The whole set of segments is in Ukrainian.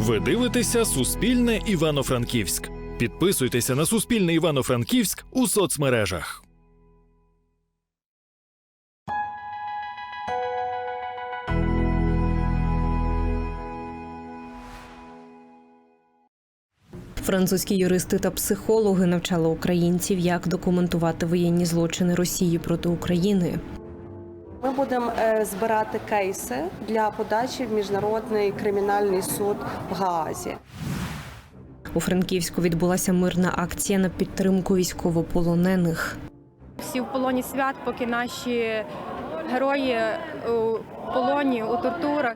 Ви дивитеся Суспільне Івано-Франківськ. Підписуйтеся на Суспільне Івано-Франківськ у соцмережах. Французькі юристи та психологи навчали українців, як документувати воєнні злочини Росії проти України. Ми будемо е, збирати кейси для подачі в міжнародний кримінальний суд в Гаазі. У Франківську відбулася мирна акція на підтримку військовополонених. всі в полоні свят, поки наші герої у полоні, у тортурах.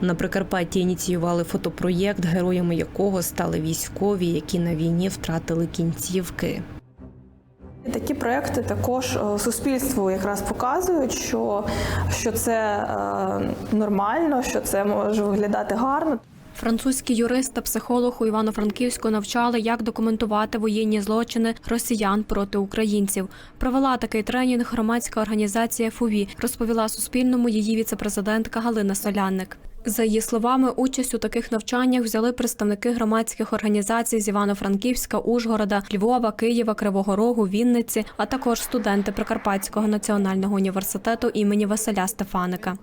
На Прикарпатті ініціювали фотопроєкт, героями якого стали військові, які на війні втратили кінцівки. Такі проекти також е, суспільству якраз показують, що, що це е, нормально, що це може виглядати гарно. Французький юрист та психолог у Івано-Франківську навчали, як документувати воєнні злочини росіян проти українців. Провела такий тренінг громадська організація ФУВІ, розповіла Суспільному її віцепрезидентка Галина Солянник. За її словами, участь у таких навчаннях взяли представники громадських організацій з Івано-Франківська, Ужгорода, Львова, Києва, Кривого Рогу, Вінниці, а також студенти Прикарпатського національного університету імені Василя Стефаника.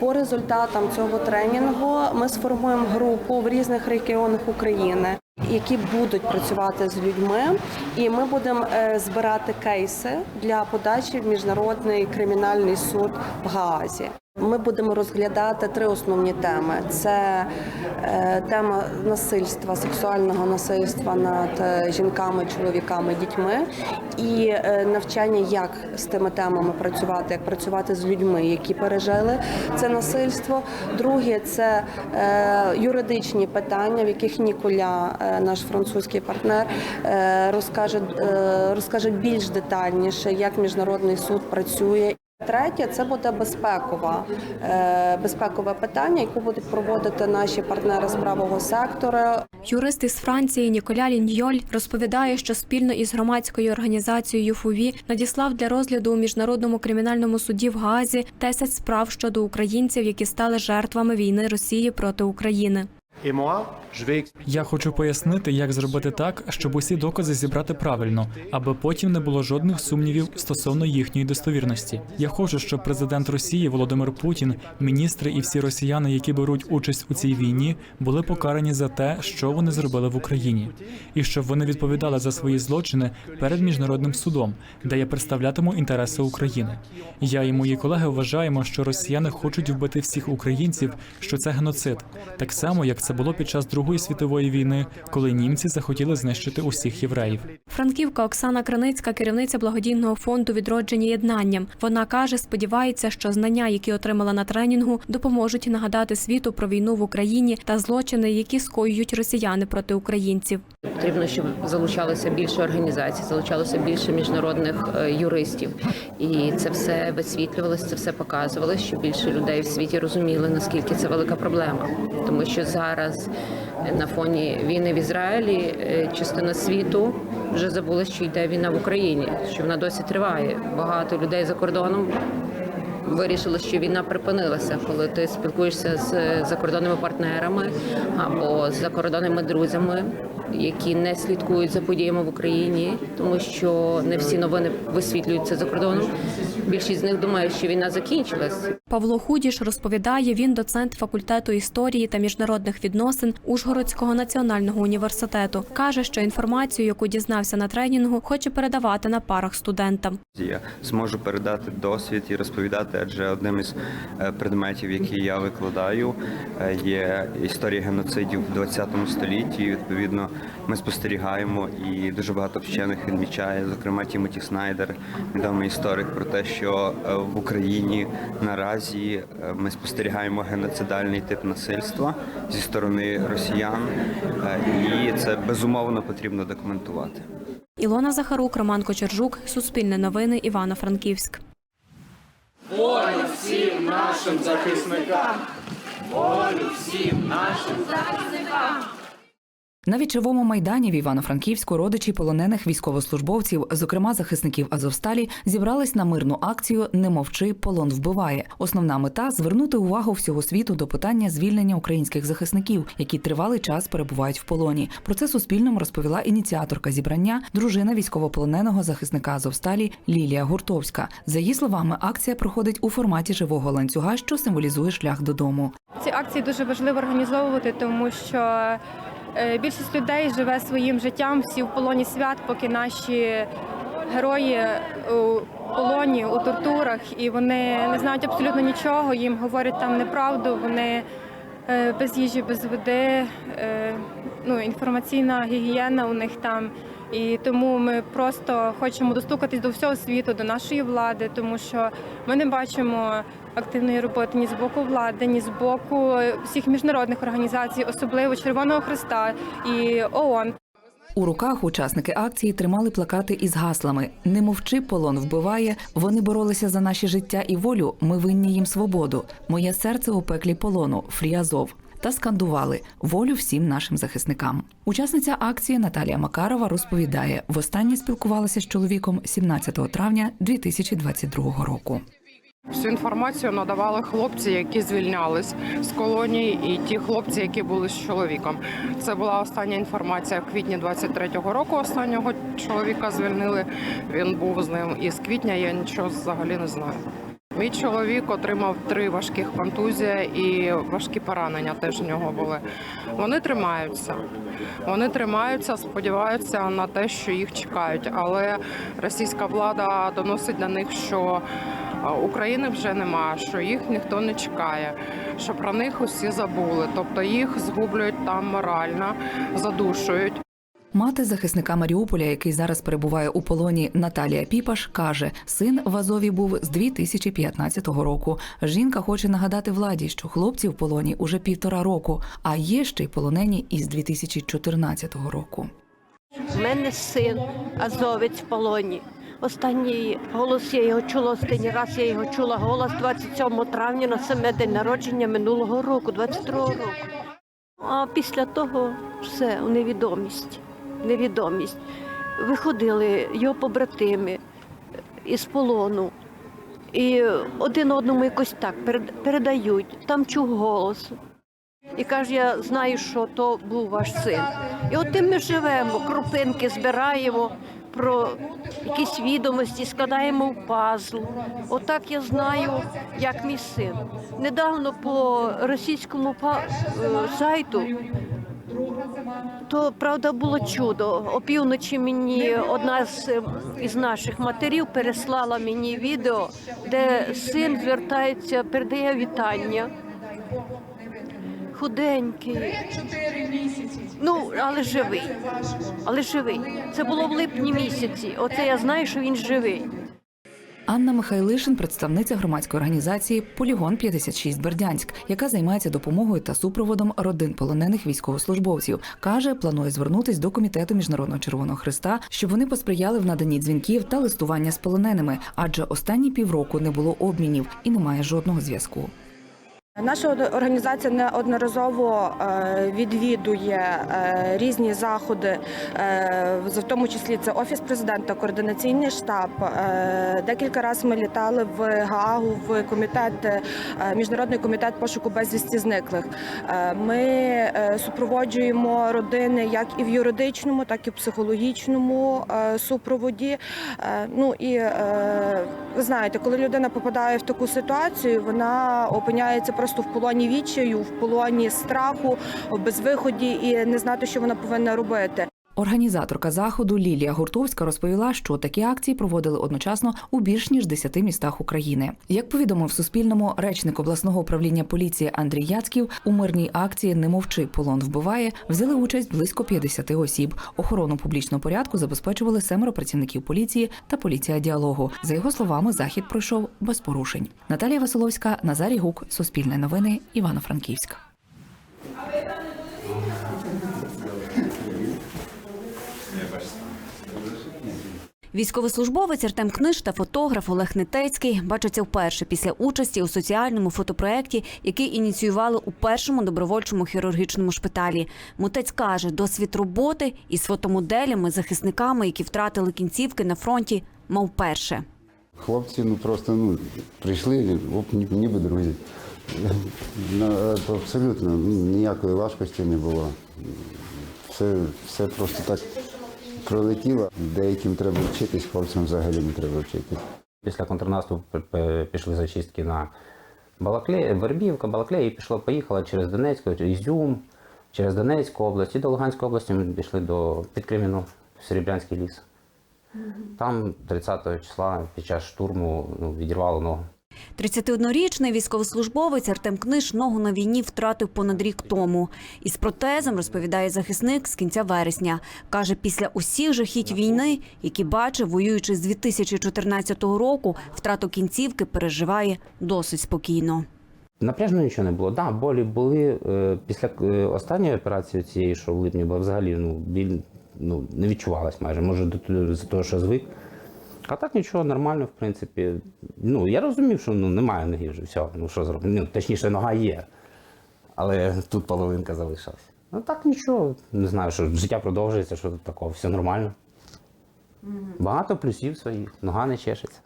По результатам цього тренінгу ми сформуємо групу в різних регіонах України, які будуть працювати з людьми, і ми будемо е, збирати кейси для подачі в міжнародний кримінальний суд в Гаазі. Ми будемо розглядати три основні теми: це е, тема насильства, сексуального насильства над е, жінками, чоловіками, дітьми, і навчання, як з тими темами працювати, як працювати з людьми, які пережили це насильство. Друге це юридичні питання, в яких Ніколя, наш французький партнер, е, розкаже, е, розкаже більш детальніше, як міжнародний суд працює. Третє це буде безпекова е, безпекове питання, яку будуть проводити наші партнери з правого сектора. Юрист із Франції Ніколя Ліньйоль розповідає, що спільно із громадською організацією ФУВІ надіслав для розгляду у міжнародному кримінальному суді в Гаазі 10 справ щодо українців, які стали жертвами війни Росії проти України. Я хочу пояснити, як зробити так, щоб усі докази зібрати правильно, аби потім не було жодних сумнівів стосовно їхньої достовірності. Я хочу, щоб президент Росії Володимир Путін, міністри і всі росіяни, які беруть участь у цій війні, були покарані за те, що вони зробили в Україні, і щоб вони відповідали за свої злочини перед міжнародним судом, де я представлятиму інтереси України. Я і мої колеги вважаємо, що росіяни хочуть вбити всіх українців, що це геноцид, так само як це було під час Другої світової війни, коли німці захотіли знищити усіх євреїв. Франківка Оксана Краницька, керівниця благодійного фонду відродження єднанням. Вона каже, сподівається, що знання, які отримала на тренінгу, допоможуть нагадати світу про війну в Україні та злочини, які скоюють росіяни проти українців. Потрібно, щоб залучалося більше організацій, залучалося більше міжнародних е, юристів, і це все висвітлювалося, це все показувалося, щоб більше людей в світі розуміли, наскільки це велика проблема, тому що зараз на фоні війни в Ізраїлі е, частина світу вже забула, що йде війна в Україні, що вона досі триває. Багато людей за кордоном вирішили, що війна припинилася, коли ти спілкуєшся з закордонними партнерами або з закордонними друзями, які не слідкують за подіями в Україні, тому що не всі новини висвітлюються за кордоном. Більшість з них думає, що війна закінчилась. Павло Худіш розповідає, він доцент факультету історії та міжнародних відносин Ужгородського національного університету. каже, що інформацію, яку дізнався на тренінгу, хоче передавати на парах студентам. Я зможу передати досвід і розповідати, адже одним із е, предметів, які я викладаю, е, є історія геноцидів в 20 столітті. І, Відповідно, ми спостерігаємо і дуже багато вчених відмічає, зокрема Тімоті Снайдер, відомий історик, про те, що е, в Україні наразі е, ми спостерігаємо геноцидальний тип насильства зі сторони росіян, е, і це безумовно потрібно документувати. Ілона Захарук, Роман Кочержук, Суспільне новини, Івано-Франківськ. Волю всім нашим захисникам! Волю всім нашим захисникам! На вічовому майдані в Івано-Франківську родичі полонених військовослужбовців, зокрема захисників Азовсталі, зібрались на мирну акцію Не мовчи, полон вбиває. Основна мета звернути увагу всього світу до питання звільнення українських захисників, які тривалий час перебувають в полоні. Про це Суспільному розповіла ініціаторка зібрання, дружина військовополоненого захисника Азовсталі Лілія Гуртовська. За її словами, акція проходить у форматі живого ланцюга, що символізує шлях додому. Ці акції дуже важливо організовувати, тому що більшість людей живе своїм життям, всі в полоні свят, поки наші герої у полоні, у тортурах, і вони не знають абсолютно нічого, їм говорять там неправду, вони е, без їжі, без води, е, ну, інформаційна гігієна у них там. І тому ми просто хочемо достукатись до всього світу, до нашої влади, тому що ми не бачимо активної роботи ні з боку влади, ні з боку всіх міжнародних організацій, особливо Червоного Христа і ООН. У руках учасники акції тримали плакати із гаслами Не мовчи, полон вбиває. Вони боролися за наші життя і волю. Ми винні їм свободу. Моє серце у пеклі полону. Фріазов. Та скандували волю всім нашим захисникам. Учасниця акції Наталія Макарова розповідає: востаннє спілкувалася з чоловіком 17 травня 2022 року. Всю інформацію надавали хлопці, які звільнялись з колонії, і ті хлопці, які були з чоловіком. Це була остання інформація в квітні 23-го року. Останнього чоловіка звільнили. Він був з ним і з квітня. Я нічого взагалі не знаю. Мій чоловік отримав три важких контузії і важкі поранення теж в нього були. Вони тримаються. Вони тримаються, сподіваються на те, що їх чекають. Але російська влада доносить до них, що України вже немає, що їх ніхто не чекає, що про них усі забули. Тобто їх згублюють там морально, задушують. Мати захисника Маріуполя, який зараз перебуває у полоні Наталія Піпаш, каже: син в Азові був з 2015 року. Жінка хоче нагадати владі, що хлопці в полоні уже півтора року, а є ще й полонені із 2014 року. У мене син азовець в полоні. Останній голос я його чула, останній раз я його чула голос 27 травня на саме день народження минулого року, 22 року. А після того все у невідомість. Невідомість. Виходили його побратими із полону. І один одному якось так перед- передають, там чув голос. І каже, я знаю, що то був ваш син. І от тим ми живемо, крупинки збираємо про якісь відомості, складаємо в пазл. Отак я знаю, як мій син. Недавно по російському е, сайту. То правда було чудо. Опівночі мені одна з із наших матерів переслала мені відео, де син звертається, передає вітання худенький. Ну, але живий. Але живий. Це було в липні місяці. Оце я знаю, що він живий. Анна Михайлишин, представниця громадської організації Полігон 56 Бердянськ, яка займається допомогою та супроводом родин полонених військовослужбовців, каже, планує звернутись до комітету Міжнародного Червоного Христа, щоб вони посприяли в наданні дзвінків та листування з полоненими, адже останні півроку не було обмінів і немає жодного зв'язку. Наша організація неодноразово е, відвідує е, різні заходи, е, в тому числі це офіс президента, координаційний штаб. Декілька разів ми літали в Гаагу в комітет міжнародний комітет пошуку безвісті зниклих. Ми супроводжуємо родини як і в юридичному, так і в психологічному супроводі. Ну і ви знаєте, коли людина попадає в таку ситуацію, вона опиняється просто в полоні відчаю, в полоні страху, в безвиході і не знати, що вона повинна робити. Організаторка заходу Лілія Гуртовська розповіла, що такі акції проводили одночасно у більш ніж 10 містах України. Як повідомив Суспільному речник обласного управління поліції Андрій Яцьків, у мирній акції Не мовчи, полон вбиває взяли участь близько 50 осіб. Охорону публічного порядку забезпечували семеро працівників поліції та поліція діалогу. За його словами, захід пройшов без порушень. Наталія Василовська, Назарій Гук, Суспільне новини, Івано-Франківськ. Військовослужбовець Артем Книж та фотограф Олег Нетецький бачаться вперше після участі у соціальному фотопроекті, який ініціювали у першому добровольчому хірургічному шпиталі. Мутець каже, досвід роботи із фотомоделями, захисниками, які втратили кінцівки на фронті, мав перше. Хлопці ну просто ну, прийшли, оп, ніби друзі. На- Абсолютно ну, ніякої важкості не було. Все, все просто так пролетіло. Деяким треба вчитись, хлопцям взагалі не треба вчитись. Після контрнаступу п- пішли зачистки на Балаклеї, Вербівка, Балаклея, і пішло, поїхала через Донецьку, Ізюм, через Донецьку область і до Луганської області ми пішли до Підкреміну, в Серебрянський ліс. Там 30 числа під час штурму ну, відірвало ногу. 31-річний військовослужбовець Артем Книж ногу на війні втратив понад рік тому. Із протезом розповідає захисник з кінця вересня. Каже, після усіх жахіть війни, які бачив, воюючи з 2014 року, втрату кінцівки переживає досить спокійно. Напряжно нічого не було. Да, болі були. Е, Після е, останньої операції цієї, що в липні була взагалі ну, біль ну, не відчувалась майже. Може, до- того, що звик. А так нічого, нормально, в принципі. Ну, я розумів, що ну, немає ноги вже, все, ну що зробити. Ну, точніше, нога є. Але тут половинка залишилась. Ну так нічого. Не знаю, що життя продовжується, що тут такого, все нормально. Багато плюсів своїх, нога не чешеться.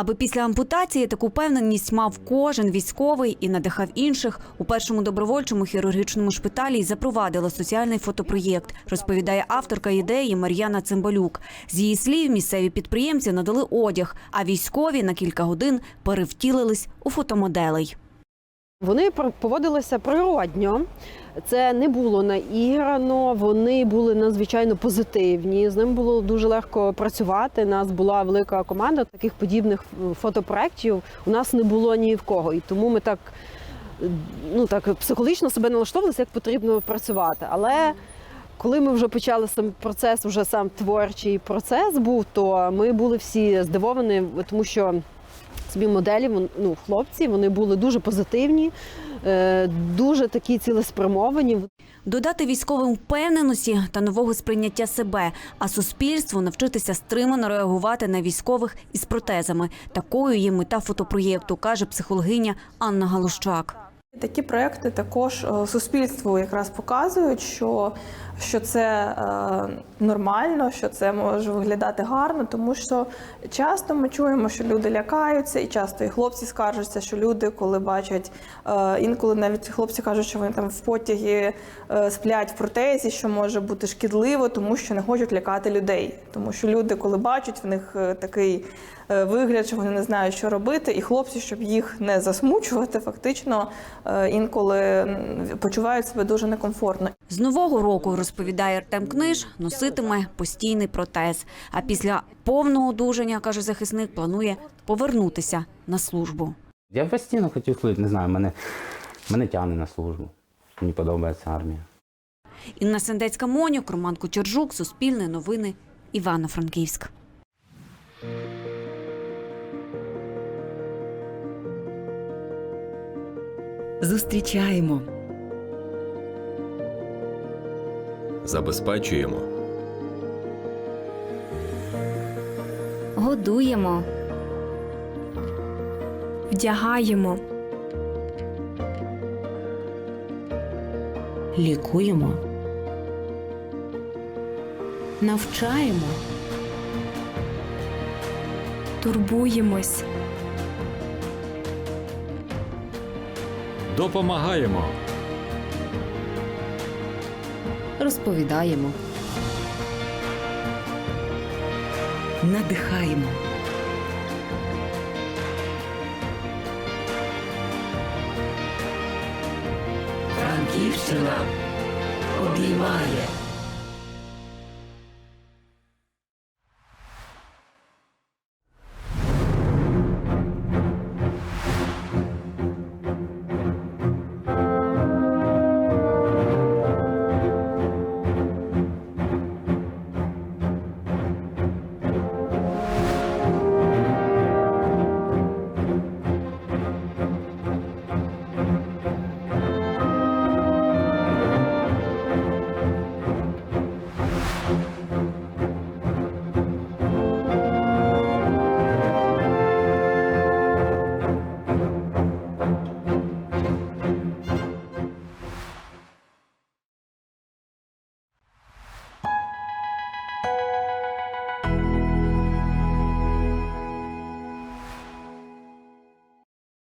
Аби після ампутації таку впевненість мав кожен військовий і надихав інших, у першому добровольчому хірургічному шпиталі й запровадила соціальний фотопроєкт, розповідає авторка ідеї Мар'яна Цимбалюк. З її слів, місцеві підприємці надали одяг, а військові на кілька годин перевтілились у фотомоделей. Вони поводилися природньо. Це не було наіграно, вони були надзвичайно позитивні. З ним було дуже легко працювати. У нас була велика команда таких подібних е, фотопроєктів. У нас не було ні в кого. І тому ми так, ну так психологічно себе налаштовувалися, як потрібно працювати. Але коли ми вже почали сам процес, вже сам творчий процес був, то ми були всі здивовані, тому що собі моделі, вон- ну, хлопці, вони були дуже позитивні, е, дуже такі цілеспрямовані. Додати військовим впевненості та нового сприйняття себе, а суспільству навчитися стримано реагувати на військових із протезами. Такою є мета фотопроєкту, каже психологиня Анна Галущак. Такі проекти також е, суспільству якраз показують, що, що це е, нормально, що це може виглядати гарно, тому що часто ми чуємо, що люди лякаються, і часто і хлопці скаржаться, що люди, коли бачать, е, інколи навіть хлопці кажуть, що вони там в потягі е, сплять в протезі, що може бути шкідливо, тому що не хочуть лякати людей. Тому що люди, коли бачать, в них е, такий вигляд, що вони не знають, що робити, і хлопці, щоб їх не засмучувати, фактично інколи почувають себе дуже некомфортно. З нового року, розповідає Артем Книж, носитиме постійний протез. А після повного одужання, каже захисник, планує повернутися на службу. Я постійно хотів служити, не знаю, мене, мене тягне на службу. Мені подобається армія. Інна Сендецька Монюк, Роман Кучержук, Суспільне новини, Івано-Франківськ. Зустрічаємо. Забезпечуємо. Годуємо. Вдягаємо. Лікуємо. Навчаємо. Турбуємось. Допомагаємо. Розповідаємо. Надихаємо. Франківщина обіймає.